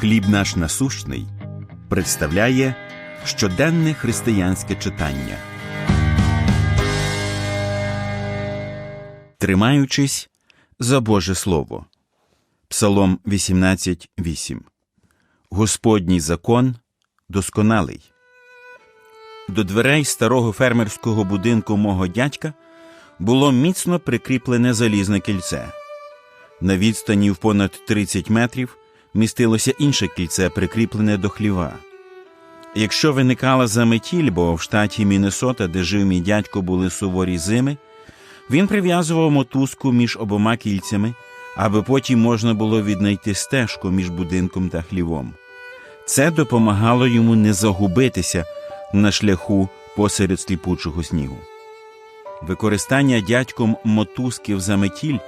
Хліб наш насущний представляє щоденне християнське читання. Тримаючись за Боже Слово. Псалом 18.8. Господній закон досконалий. До дверей старого фермерського будинку мого дядька було міцно прикріплене залізне кільце. На відстані в понад 30 метрів містилося інше кільце, прикріплене до хліва. Якщо виникала заметіль, бо в штаті Міннесота, де жив мій дядько, були суворі зими, він прив'язував мотузку між обома кільцями, аби потім можна було віднайти стежку між будинком та хлівом. Це допомагало йому не загубитися на шляху посеред сліпучого снігу. Використання дядьком мотузки в заметіль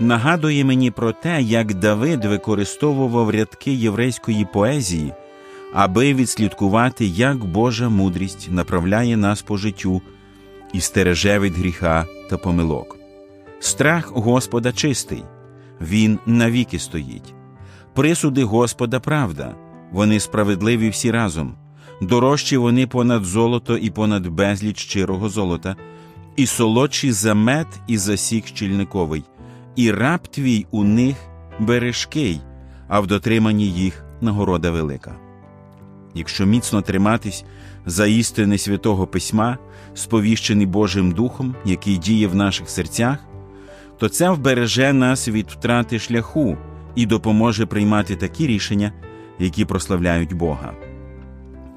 нагадує мені про те, як Давид використовував рядки єврейської поезії, аби відслідкувати, як Божа мудрість направляє нас по життю і стереже від гріха та помилок. Страх Господа чистий, Він навіки стоїть. Присуди Господа правда, вони справедливі всі разом, дорожчі вони понад золото і понад безліч щирого золота, і солодші за мед і за сік щільниковий, і раб твій у них бережкий, а в дотриманні їх нагорода велика. Якщо міцно триматись за істини святого Письма, сповіщений Божим Духом, який діє в наших серцях, то це вбереже нас від втрати шляху і допоможе приймати такі рішення, які прославляють Бога.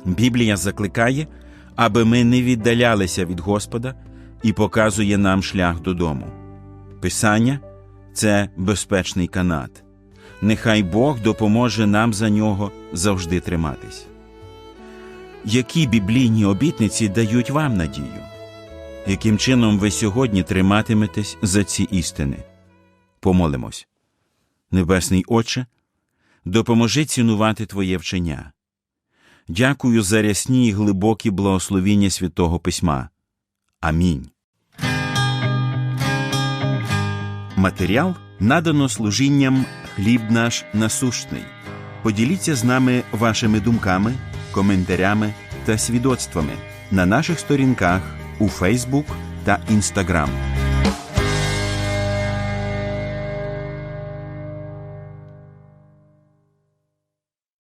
Біблія закликає, аби ми не віддалялися від Господа і показує нам шлях додому. Писання це безпечний канат. Нехай Бог допоможе нам за нього завжди триматись. Які біблійні обітниці дають вам надію? Яким чином ви сьогодні триматиметесь за ці істини? Помолимось. Небесний Отче, допоможи цінувати Твоє вчення. Дякую за рясні й глибокі благословіння Святого Письма. Амінь. Матеріал надано служінням хліб наш насущний. Поділіться з нами вашими думками, коментарями та свідоцтвами на наших сторінках у Фейсбук та Інстаграм.